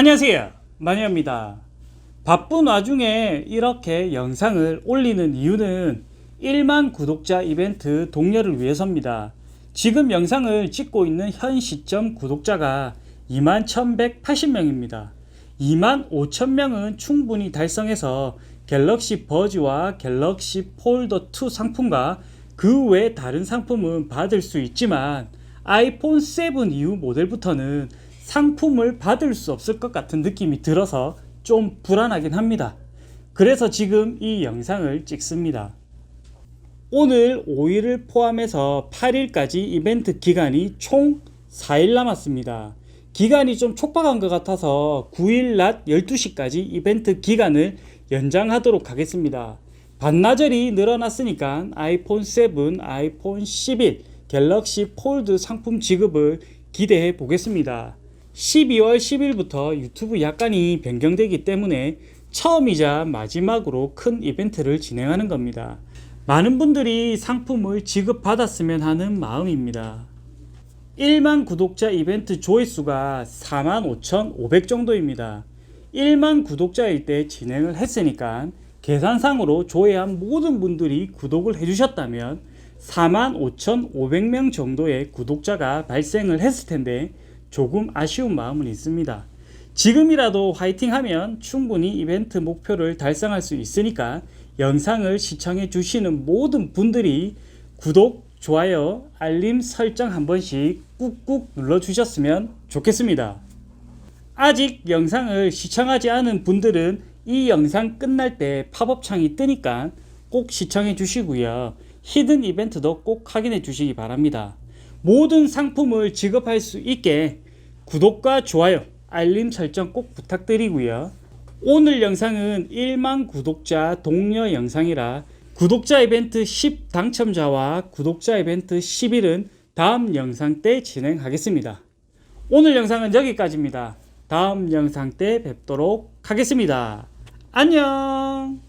안녕하세요. 마녀입니다. 바쁜 와중에 이렇게 영상을 올리는 이유는 1만 구독자 이벤트 동료를 위해서입니다. 지금 영상을 찍고 있는 현 시점 구독자가 2만 1180명입니다. 2만 5천명은 충분히 달성해서 갤럭시 버즈와 갤럭시 폴더 2 상품과 그 외 다른 상품은 받을 수 있지만 아이폰 7 이후 모델부터는 상품을 받을 수 없을 것 같은 느낌이 들어서 좀 불안하긴 합니다. 그래서 지금 이 영상을 찍습니다. 오늘 5일을 포함해서 8일까지 이벤트 기간이 총 4일 남았습니다. 기간이 좀 촉박한 것 같아서 9일 낮 12시까지 이벤트 기간을 연장하도록 하겠습니다. 반나절이 늘어났으니까 아이폰 7, 아이폰 11, 갤럭시 폴드 상품 지급을 기대해 보겠습니다. 12월 10일부터 유튜브 약간이 변경되기 때문에 처음이자 마지막으로 큰 이벤트를 진행하는 겁니다. 많은 분들이 상품을 지급받았으면 하는 마음입니다. 1만 구독자 이벤트 조회수가 45,500 정도입니다. 1만 구독자일 때 진행을 했으니까 계산상으로 조회한 모든 분들이 구독을 해주셨다면 45,500명 정도의 구독자가 발생을 했을 텐데 조금 아쉬운 마음은 있습니다. 지금이라도 화이팅 하면 충분히 이벤트 목표를 달성할 수 있으니까 영상을 시청해 주시는 모든 분들이 구독, 좋아요, 알림 설정 한 번씩 꾹꾹 눌러 주셨으면 좋겠습니다. 아직 영상을 시청하지 않은 분들은 이 영상 끝날 때 팝업 창이 뜨니까 꼭 시청해 주시고요. 히든 이벤트도 꼭 확인해 주시기 바랍니다. 모든 상품을 지급할 수 있게 구독과 좋아요, 알림 설정 꼭 부탁드리고요. 오늘 영상은 1만 구독자 동료 영상이라 구독자 이벤트 10 당첨자와 구독자 이벤트 11은 다음 영상 때 진행하겠습니다. 오늘 영상은 여기까지입니다. 다음 영상 때 뵙도록 하겠습니다. 안녕!